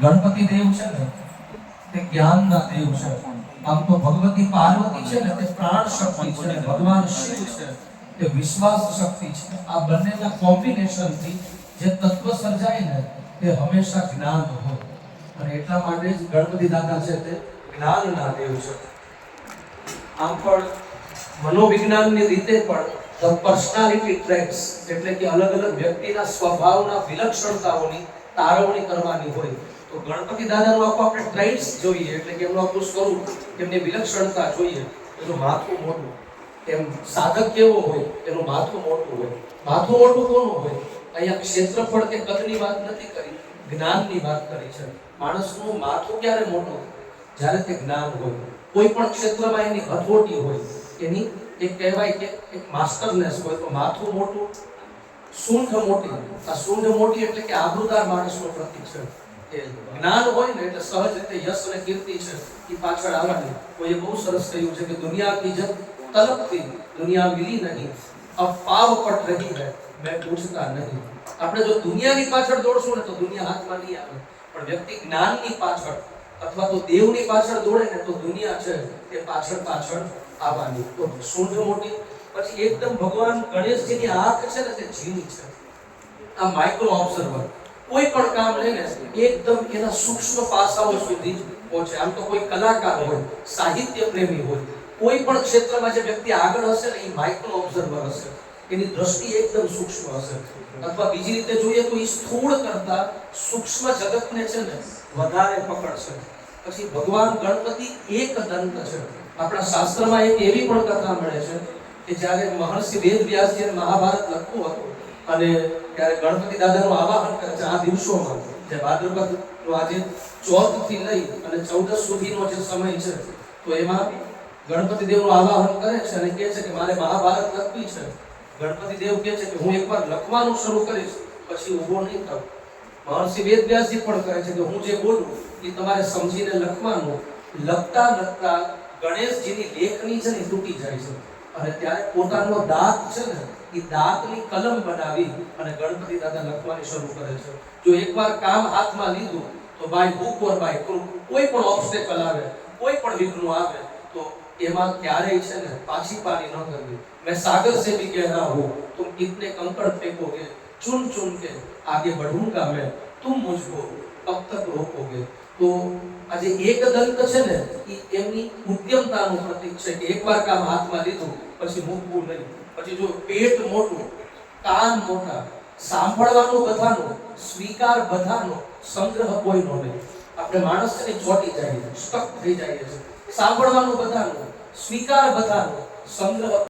ગણપતિ દેવ છે ને, તે જ્ઞાનના દેવ છે. આમ તો ભગવતી પાર્વતી છે ને, તે પ્રાણ શક્તિ છે. ભગવાન શિવ છે, તે વિશ્વાસ શક્તિ છે. આ બંનેના કોમ્બિનેશનથી જે તત્વ સર્જાય ને, તે હંમેશા જ્ઞાન હોય. અને એટલા માટે જ ગણપતિ દાદા છે તે જ્ઞાનના દેવ છે. આમ પણ મનોવિજ્ઞાનની રીતે પણ ધ પર્સનાલિટી ટ્રેક્સ એટલે કે અલગ અલગ વ્યક્તિના સ્વભાવના વિલક્ષણતાઓની તારવણી કરવાની હોય. તો ગણપતિ દાદાનું આખું આપણે ટ્રેટ્સ જોઈએ, એટલે કે એમનું આખું સ્વરૂપ, એમની વિલક્ષણતા જોઈએ. એનું માથું મોટું. એમ સાધક કેવો હોય, એનું માથું મોટું હોય. માથું મોટું કોનું હોય? અહીંયા ક્ષેત્રફળ કે કદની વાત નથી કરી, જ્ઞાનની વાત કરી છે. માણસનું માથું ક્યારે મોટું? જ્યારે તે જ્ઞાન હોય. કોઈ પણ ક્ષેત્રમાં એની હથોટી હોય, એની એક કહેવાય કે એક માસ્ટરનેસ હોય, તો માથું મોટું, સૂંઢ મોટી. આ સૂંઢ મોટી એટલે કે આબરૂદાર માણસનો પ્રતીક છે. જ્ઞાન હોય ને એટલે સહજ રીતે યશ અને કીર્તિ છે એ પાછળ આવવાની. કોઈએ બહુ સરસ કહ્યું છે કે દુનિયા કી જબ દુનિયા મિલી નહીં અપાવ પટ રહી હે, મેં પૂછતા નહીં. આપણે જો દુનિયાની પાછળ દોડશું ને તો દુનિયા હાથમાં નહીં આવે. પણ વ્યક્તિ જ્ઞાનની પાછળ અથવા તો દેવની પાછળ દોડે ને તો દુનિયા છે તે પાછળ પાછળ આવવાની. તો સૂંઢ મોટી? પછી એકદમ ભગવાન ગણેશજીની આંખ છે ને તે ઝીણી છે. આ માઇક્રો ઓબ્ઝર્વર કોઈ પણ કામ લઈને એકદમ એના સૂક્ષ્મ પાસાઓ સુધી પહોંચે. આમ તો કોઈ કલાકાર હોય સાહિત્ય પ્રેમી હોય, કોઈ પણ ક્ષેત્રમાં જે વ્યક્તિ આગળ હશે ને, એ માઇક્રો ઓબ્ઝર્વર હશે. એની દ્રષ્ટિ એકદમ સૂક્ષ્મ હશે. અથવા બીજી રીતે જોઈએ તો એ સ્થૂળ કરતા સૂક્ષ્મ જગતને છે ને, વધારે પકડશે. પછી ભગવાન ગણપતિ એક દંત છે. આપણા શાસ્ત્રમાં એક એવી પણ કથા મળે છે કે જ્યારે મહર્ષિ વેદ વ્યાસજીએ મહાભારત લખવું હતું અને ત્યારે ગણપતિ દાદાનું આવાહન કરે છે. આ દિવસોમાં જે ભાદ્રપદ આજે ચોથથી લઈ અને ચૌદસ સુધીનો જે સમય છે, તો એમાં ગણપતિ દેવનું આવાહન કરે છે અને કહે છે કે મારે મહાભારત લખવી છે. ગણપતિ દેવ કહે છે કે હું એકવાર લખવાનું શરૂ કરીશ, પછી ઊભો નહીં થાઉં મહર્ષિ વેદવ્યાસજી પણ કહે છે કે હું જે બોલું એ તમારે સમજીને લખવાનું. લખતા લખતા ગણેશજીની લેખની છે ને તૂટી જાય છે. અને ત્યારે પોતાનો દાંત છે ને, એ દાંતની કલમ બનાવી અને ગણપતિ દાદા લખવાની શરૂ કરે છે. જો એકવાર કામ હાથમાં લીધું, તો by hook or by crook કોઈ પણ ઓબ્સ્ટેકલ આવે, કોઈ પણ વિઘ્ન આવે, તો એમાં ક્યારેય છે ને પાછી પાણી ન કરવી. મેં સાગર સે ભી કહેના હું તુમ ઇતને કંકડ ફેંકોગે, ચુન ચુન કે આગે બઢૂંગા મેં तुम मुझको कब तक रोकोगे તો આજે એક દંત છે ને એ એમની ઉદ્યમતાનું પ્રતીક છે કે એકવાર કામ હાથમાં લીધું પછી મૂકવું નહીં પછી જો પેટ મોટું કાન મોટા સાંભળવાનું બધાનું સ્વીકાર બધાનો સંગ્રહ કોઈનો નહીં આપણે માણસ છે ને ચોટી જાય સ્ટક થઈ જાય છે સાંભળવાનું બધાનું સ્વીકાર બધાનો સંગ્રહ